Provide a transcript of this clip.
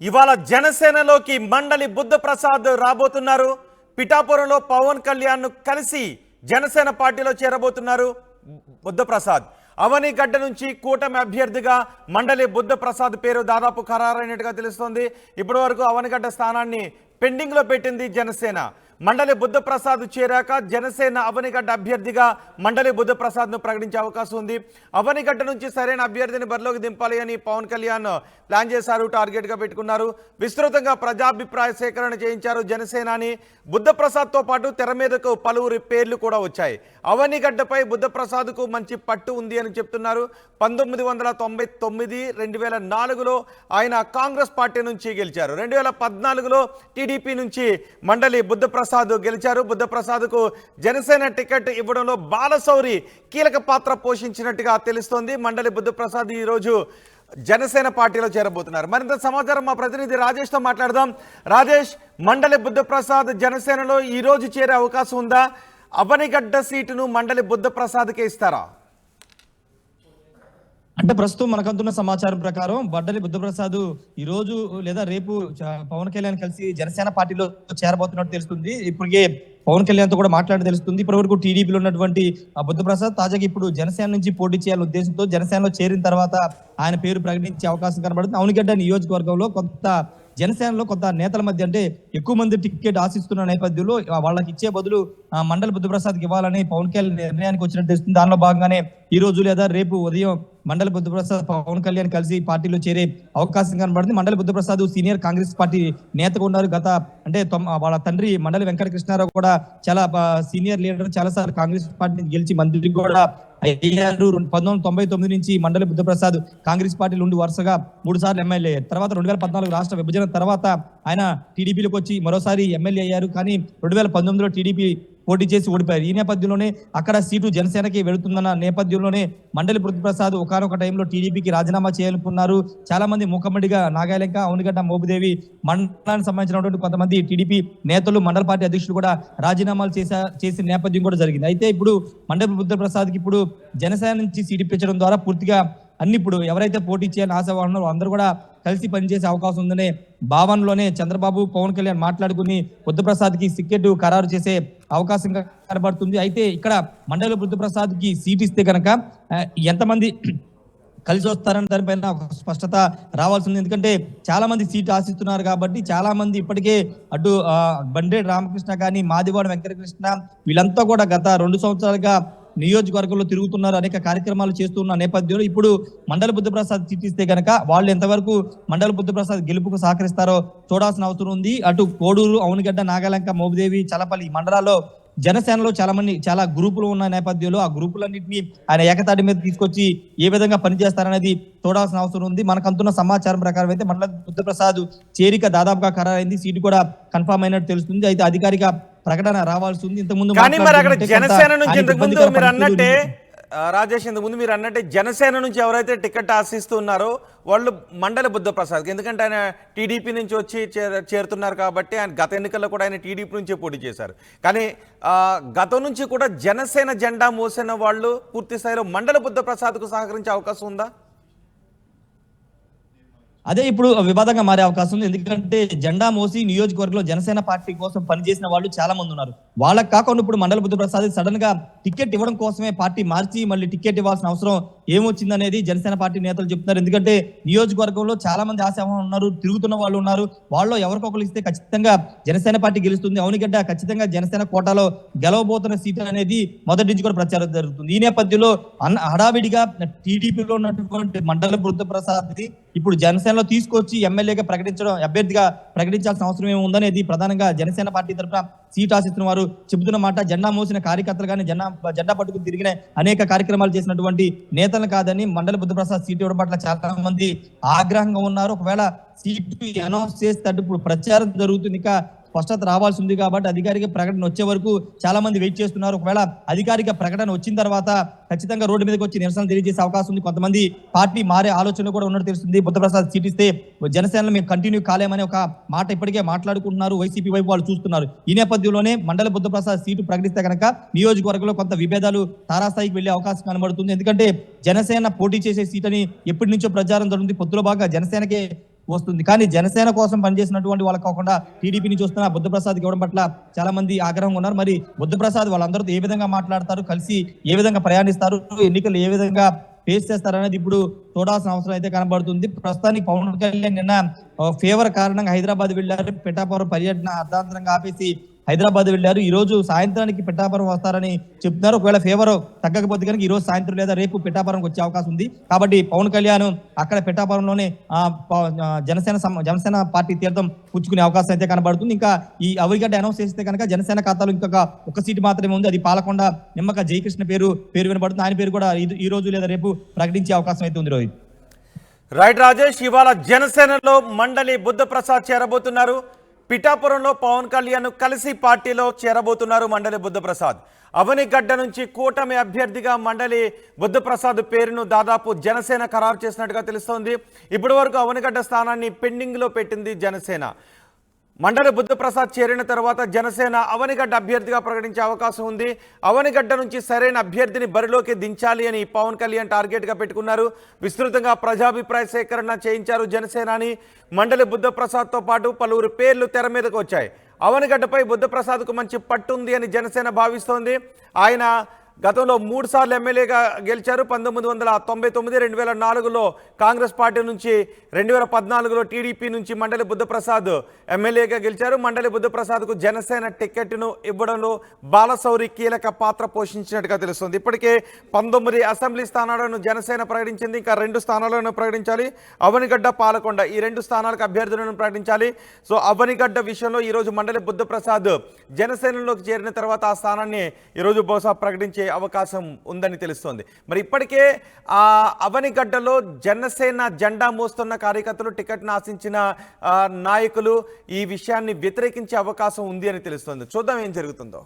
ఇవాళ జనసేనలోకి మండలి బుద్ధప్రసాద్ రాబోతున్నారు. పిఠాపురంలో పవన్ కళ్యాణ్ కలిసి జనసేన పార్టీలో చేరబోతున్నారు బుద్ధప్రసాద్. అవనిగడ్డ నుంచి కూటమి అభ్యర్థిగా మండలి బుద్ధప్రసాద్ పేరు దాదాపు ఖరారైనట్టుగా తెలుస్తోంది. ఇప్పటి వరకు అవనిగడ్డ స్థానాన్ని పెండింగ్లో పెట్టింది జనసేన. మండలి బుద్ధప్రసాద్ చేరాక జనసేన అవనిగడ్డ అభ్యర్థిగా మండలి బుద్ధప్రసాద్ను ప్రకటించే అవకాశం ఉంది. అవనిగడ్డ నుంచి సరైన అభ్యర్థిని బరిలోకి దింపాలి అని పవన్ కళ్యాణ్ ప్లాన్ చేశారు టార్గెట్గా పెట్టుకున్నారు. విస్తృతంగా ప్రజాభిప్రాయ సేకరణ చేయించారు జనసేనాని. బుద్ధప్రసాద్తో పాటు తెర మీదకు పలువురి పేర్లు కూడా వచ్చాయి. అవనిగడ్డపై బుద్ధప్రసాద్కు మంచి పట్టు ఉంది అని చెప్తున్నారు. పంతొమ్మిది వందల తొంభై తొమ్మిది రెండు వేల నాలుగులో ఆయన కాంగ్రెస్ పార్టీ నుంచి గెలిచారు. రెండు వేల పద్నాలుగులో టీడీపీ నుంచి మండలి బుద్ధప్రసాద్ గెలిచారు. బుద్ధప్రసాద్కు జనసేన టికెట్ ఇవ్వడంలో బాలశౌరి కీలక పాత్ర పోషించినట్టుగా తెలుస్తోంది. మండలి బుద్ధప్రసాద్ ఈరోజు జనసేన పార్టీలో చేరబోతున్నారు. మరింత సమాచారం మా ప్రతినిధి రాజేష్తో మాట్లాడదాం. రాజేష్ మండలి బుద్ధప్రసాద్ జనసేనలో ఈ రోజు చేరే అవకాశం ఉందా? అవనిగడ్డ సీటును మండలి బుద్ధప్రసాద్కే ఇస్తారా? అంటే ప్రస్తుతం మనకంతున్న సమాచారం ప్రకారం బడ్డలి బుద్ధప్రసాద్ ఈ రోజు లేదా రేపు పవన్ కళ్యాణ్ కలిసి జనసేన పార్టీలో చేరబోతున్నట్టు తెలుస్తుంది. ఇప్పటికే పవన్ కళ్యాణ్తో కూడా మాట్లాడి తెలుస్తుంది. ఇప్పటివరకు టీడీపీలో ఉన్నటువంటి ఆ బుద్ధప్రసాద్ తాజాగా ఇప్పుడు జనసేన నుంచి పోటీ చేయాలనే ఉద్దేశంతో జనసేనలో చేరిన తర్వాత ఆయన పేరు ప్రకటించే అవకాశం కనబడుతుంది. అవునిగడ్డ నియోజకవర్గంలో కొంత జనసేనలో కొంత నేతల మధ్య అంటే ఎక్కువ మంది టికెట్ ఆశిస్తున్న నేపథ్యంలో వాళ్ళకి ఇచ్చే బదులు ఆ మండల బుద్ధప్రసాద్కి ఇవ్వాలని పవన్ కళ్యాణ్ నిర్ణయానికి వచ్చినట్టు తెలుస్తుంది. దానిలో భాగంగానే ఈ రోజు లేదా రేపు ఉదయం మండల బుద్ధప్రసాద్ పవన్ కళ్యాణ్ కలిసి పార్టీలో చేరే అవకాశం కనబడింది. మండల బుద్ధప్రసాద్ సీనియర్ కాంగ్రెస్ పార్టీ నేతగా ఉన్నారు. గత అంటే వాళ్ళ తండ్రి మండలి వెంకట కృష్ణారావు కూడా చాలా సీనియర్ లీడర్ చాలా సార్లు కాంగ్రెస్ పార్టీ గెలిచి మంత్రి కూడా అయ్యారు. పంతొమ్మిది వందల తొంభై తొమ్మిది నుంచి మండలి బుద్ధప్రసాద్ కాంగ్రెస్ పార్టీలో ఉండి వరుసగా మూడు సార్లు ఎమ్మెల్యే తర్వాత రెండు వేల పద్నాలుగు రాష్ట్ర విభజన తర్వాత ఆయన టీడీపీలోకి వచ్చి మరోసారి ఎమ్మెల్యే అయ్యారు. కానీ రెండు వేల పంతొమ్మిదిలో టీడీపీ పోటీ చేసి ఓడిపోయారు. ఈ నేపథ్యంలోనే అక్కడ సీటు జనసేనకి వెళుతుందన్న నేపథ్యంలోనే మండలి బుద్ధప్రసాద్ ఒకనొక టైంలో టీడీపీకి రాజీనామా చేయాలనుకున్నారు. చాలా మంది ముఖమ్మడిగా నాగాలంక అవునిగడ్డ మోబుదేవి మండలానికి సంబంధించినటువంటి కొంతమంది టీడీపీ నేతలు మండల పార్టీ అధ్యక్షులు కూడా రాజీనామాలు చేసా చేసిన నేపథ్యం కూడా జరిగింది. అయితే ఇప్పుడు మండలి బుద్ధప్రసాద్కి ఇప్పుడు జనసేన నుంచి సీటు ఇప్పించడం ద్వారా పూర్తిగా అన్ని ఇప్పుడు ఎవరైతే పోటీ చేయాలని ఆశ ఉన్నారో అందరూ కూడా కలిసి పనిచేసే అవకాశం ఉందనే భావనలోనే చంద్రబాబు పవన్ కళ్యాణ్ మాట్లాడుకుని బుద్ధప్రసాద్కి టికెట్ ఖరారు చేసే అవకాశం కనబడుతుంది. అయితే ఇక్కడ మండలి బుద్ధప్రసాద్కి సీట్ ఇస్తే కనుక ఎంతమంది కలిసి వస్తారని దానిపైన ఒక స్పష్టత రావాల్సి ఉంది ఎందుకంటే చాలా మంది సీట్ ఆశిస్తున్నారు కాబట్టి చాలా మంది ఇప్పటికే అటు ఆ, రామకృష్ణ కానీ మాదివాడ వెంకటకృష్ణ వీళ్ళంతా కూడా గత రెండు సంవత్సరాలుగా నియోజకవర్గంలో తిరుగుతున్నారు అనేక కార్యక్రమాలు చేస్తున్న నేపథ్యంలో ఇప్పుడు మండల బుద్ధప్రసాద్ చిట్టిస్తే గనక వాళ్ళు ఎంతవరకు మండల బుద్ధప్రసాద్ గెలుపుకు సహకరిస్తారో చూడాల్సిన అవసరం ఉంది. అటు కోడూరు అవునిగడ్డ నాగలంక మోబుదేవి చలపల్లి మండలాల్లో జనసేనలో చాలా మంది చాలా గ్రూపులు ఉన్న నేపథ్యంలో ఆ గ్రూపులన్నింటినీ ఆయన ఏకతాటి మీద తీసుకొచ్చి ఏ విధంగా పనిచేస్తారనేది చూడాల్సిన అవసరం ఉంది. మనకు సమాచారం ప్రకారం అయితే మండల బుద్ధప్రసాద్ చేరిక దాదాపుగా ఖరారైంది. సీటు కూడా కన్ఫర్మ్ అయినట్టు తెలుస్తుంది. అయితే అధికారిక ప్రకటన రావాల్సి ఉంది ఇంతకుముందు కానీ మరి అక్కడ జనసేన నుంచి ఆయనకు ఇంతకు ముందు ఇబ్బందికర మీరు అన్నట్టే రాజేష్ ఇంతకు ముందు మీరు అన్నట్టే జనసేన నుంచి ఎవరైతే టికెట్ ఆశిస్తున్నారో వాళ్ళు మండలి బుద్ధప్రసాద్ ఎందుకంటే ఆయన టీడీపీ నుంచి వచ్చి చేర- చేరుతున్నారు కాబట్టి ఆయన గత ఎన్నికల్లో కూడా ఆయన టీడీపీ నుంచే పోటీ చేశారు. కానీ గతం నుంచి కూడా జనసేన జెండా మోసిన వాళ్ళు పూర్తి స్థాయిలో మండల బుద్ధప్రసాద్కు సహకరించే అవకాశం ఉందా? అదే ఇప్పుడు వివాదంగా మారే అవకాశం ఉంది. ఎందుకంటే జెండా మోసి నియోజకవర్గంలో జనసేన పార్టీ కోసం పనిచేసిన వాళ్ళు చాలా మంది ఉన్నారు. వాళ్ళకి కాకుండా ఇప్పుడు మండల బుద్ధ ప్రసాద్ సడన్గా టికెట్ ఇవ్వడం కోసమే పార్టీ మార్చి మళ్ళీ టికెట్ ఇవ్వాల్సిన అవసరం ఏమొచ్చిందనేది జనసేన పార్టీ నేతలు చెప్తున్నారు. ఎందుకంటే నియోజకవర్గంలో చాలా మంది ఆశావాహం ఉన్నారు. తిరుగుతున్న వాళ్ళు ఉన్నారు. వాళ్ళు ఎవరికొకరు ఇస్తే ఖచ్చితంగా జనసేన పార్టీ గెలుస్తుంది. అవునిగడ్డ ఖచ్చితంగా జనసేన కోటాలో గెలవబోతున్న సీట్ అనేది మొదటి నుంచి కూడా ప్రచారం జరుగుతుంది. ఈ నేపథ్యంలో అన్న హడావిడిగా టీడీపీలో ఉన్నటువంటి మండల బుద్ధ ప్రసాద్ ఇప్పుడు జనసేనలో తీసుకొచ్చి ఎమ్మెల్యేగా ప్రకటించడం అభ్యర్థిగా ప్రకటించాల్సిన అవసరం ఏముందనేది ప్రధానంగా జనసేన పార్టీ తరఫున సీట్ ఆశిస్తున్న వారు చెబుతున్న మాట జెండా మోసిన కార్యకర్తలు కానీ జెండా జెండా పట్టుకుని తిరిగిన అనేక కార్యక్రమాలు చేసినటువంటి నేతలు కాదని మండల బుద్ధప్రసాద్ సీట్ ఇవ్వడం పట్ల చాలా మంది ఆగ్రహంగా ఉన్నారు. ఒకవేళ సీటు అనౌన్స్ చేస్తే ఇప్పుడు ప్రచారం జరుగుతుంది ఇంకా స్పష్టత రావాల్సి ఉంది కాబట్టి అధికారిక ప్రకటన వచ్చే వరకు చాలా మంది వెయిట్ చేస్తున్నారు. ఒకవేళ అధికారిక ప్రకటన వచ్చిన తర్వాత ఖచ్చితంగా రోడ్డు మీదకి వచ్చి నిరసన తెలియజేసే అవకాశం ఉంది. కొంతమంది పార్టీ మారే ఆలోచన కూడా ఉన్నట్టు తెలుస్తుంది. బుద్ధప్రసాద్ సీట్ ఇస్తే జనసేనలో మేము కంటిన్యూ కాలేమని ఒక మాట ఇప్పటికే మాట్లాడుకుంటున్నారు. వైసీపీ వైపు వాళ్ళు చూస్తున్నారు. ఈ నేపథ్యంలోనే మండల బుద్ధప్రసాద్ సీటు ప్రకటిస్తే కనుక నియోజకవర్గంలో కొంత విభేదాలు తారాస్థాయికి వెళ్ళే అవకాశం కనబడుతుంది. ఎందుకంటే జనసేన పోటీ చేసే సీట్ అని ఎప్పటి నుంచో ప్రచారం జరుగుతుంది. పొత్తులో బాగా జనసేనకే వస్తుంది. కానీ జనసేన కోసం పనిచేసినటువంటి వాళ్ళకి కాకుండా టీడీపీ నుంచి వస్తున్న బుద్ధప్రసాద్ ఇవ్వడం పట్ల చాలా మంది ఆగ్రహంగా ఉన్నారు. మరి బుద్ధప్రసాద్ వాళ్ళందరితో ఏ విధంగా మాట్లాడతారు? కలిసి ఏ విధంగా ప్రయాణిస్తారు? ఎన్నికలు ఏ విధంగా ఫేస్ చేస్తారనేది ఇప్పుడు చూడాల్సిన అవసరం అయితే కనబడుతుంది. ప్రస్తుతానికి పవన్ కళ్యాణ్ నిన్న ఫేవర్ కారణంగా హైదరాబాద్ వెళ్ళారు. పిఠాపురం పర్యటన అర్ధాంతరంగా ఆపేసి హైదరాబాద్ వెళ్ళారు. ఈ రోజు సాయంత్రానికి పిఠాపురం వస్తారని చెప్తున్నారు. ఒకవేళ ఫేవర్ తగ్గకపోతే కనుక ఈ రోజు సాయంత్రం లేదా రేపు పిఠాపురంకి వచ్చే అవకాశం ఉంది. కాబట్టి పవన్ కళ్యాణ్ అక్కడ పిఠాపురంలోనే జనసేన జనసేన పార్టీ తీర్థం పుచ్చుకునే అవకాశం అయితే కనబడుతుంది. ఇంకా ఈ అవరిగడ్డ అనౌన్స్ చేస్తే కనుక జనసేన ఖాతాలో ఇంకొక ఒక సీటు మాత్రమే ఉంది. అది పాలకొండ నిమ్మక జయకృష్ణ పేరు పేరు వినబడుతుంది. ఆయన పేరు కూడా ఈ- రోజు లేదా రేపు ప్రకటించే అవకాశం అయితే ఉంది రోహిత్. రైట్ రాజేష్ ఇవాళ జనసేనలో మండలి బుద్ధ ప్రసాద్ చేరబోతున్నారు. పిఠాపురంలో పవన్ కళ్యాణ్ కలిసి పార్టీలో చేరబోతున్నారు మండలి బుద్ధప్రసాద్. అవనిగడ్డ నుంచి కూటమి అభ్యర్థిగా మండలి బుద్ధప్రసాద్ పేరును దాదాపు జనసేన ఖరారు చేసినట్టుగా తెలుస్తోంది. ఇప్పటి వరకు అవనిగడ్డ స్థానాన్ని పెండింగ్లో పెట్టింది జనసేన. మండలి బుద్ధప్రసాద్ చేరిన తర్వాత జనసేన అవనిగడ్డ అభ్యర్థిగా ప్రకటించే అవకాశం ఉంది. అవనిగడ్డ నుంచి సరైన అభ్యర్థిని బరిలోకి దించాలి అని పవన్ కళ్యాణ్ టార్గెట్గా పెట్టుకున్నారు. విస్తృతంగా ప్రజాభిప్రాయ సేకరణ చేయించారు జనసేనని. మండలి బుద్ధప్రసాద్తో పాటు పలువురు పేర్లు తెర మీదకు వచ్చాయి. అవనిగడ్డపై బుద్ధప్రసాద్కు మంచి పట్టుంది అని జనసేన భావిస్తోంది. ఆయన గతంలో మూడు సార్లు ఎమ్మెల్యేగా గెలిచారు. పంతొమ్మిది వందల తొంభై తొమ్మిది రెండు వేల నాలుగులో కాంగ్రెస్ పార్టీ నుంచి రెండు వేల పద్నాలుగులో టీడీపీ నుంచి మండలి బుద్ధప్రసాద్ ఎమ్మెల్యేగా గెలిచారు. మండలి బుద్ధప్రసాద్కు జనసేన టికెట్ను ఇవ్వడంలో బాలశౌరి కీలక పాత్ర పోషించినట్టుగా తెలుస్తుంది. ఇప్పటికే పంతొమ్మిది అసెంబ్లీ స్థానాలను జనసేన ప్రకటించింది. ఇంకా రెండు స్థానాలను ప్రకటించాలి. అవనిగడ్డ పాలకొండ ఈ రెండు స్థానాలకు అభ్యర్థులను ప్రకటించాలి. సో అవనిగడ్డ విషయంలో ఈరోజు మండలి బుద్ధప్రసాద్ జనసేనలోకి చేరిన తర్వాత ఆ స్థానాన్ని ఈరోజు బహుశా ప్రకటించే అవకాశం ఉందని తెలుస్తోంది. మరి ఇప్పటికే ఆ అవనిగడ్డలో జనసేన జెండా మోస్తున్న కార్యకర్తలు టికెట్ను ఆశించిన నాయకులు ఈ విషయాన్ని వ్యతిరేకించే అవకాశం ఉంది అని తెలుస్తోంది. చూద్దాం ఏం జరుగుతుందో.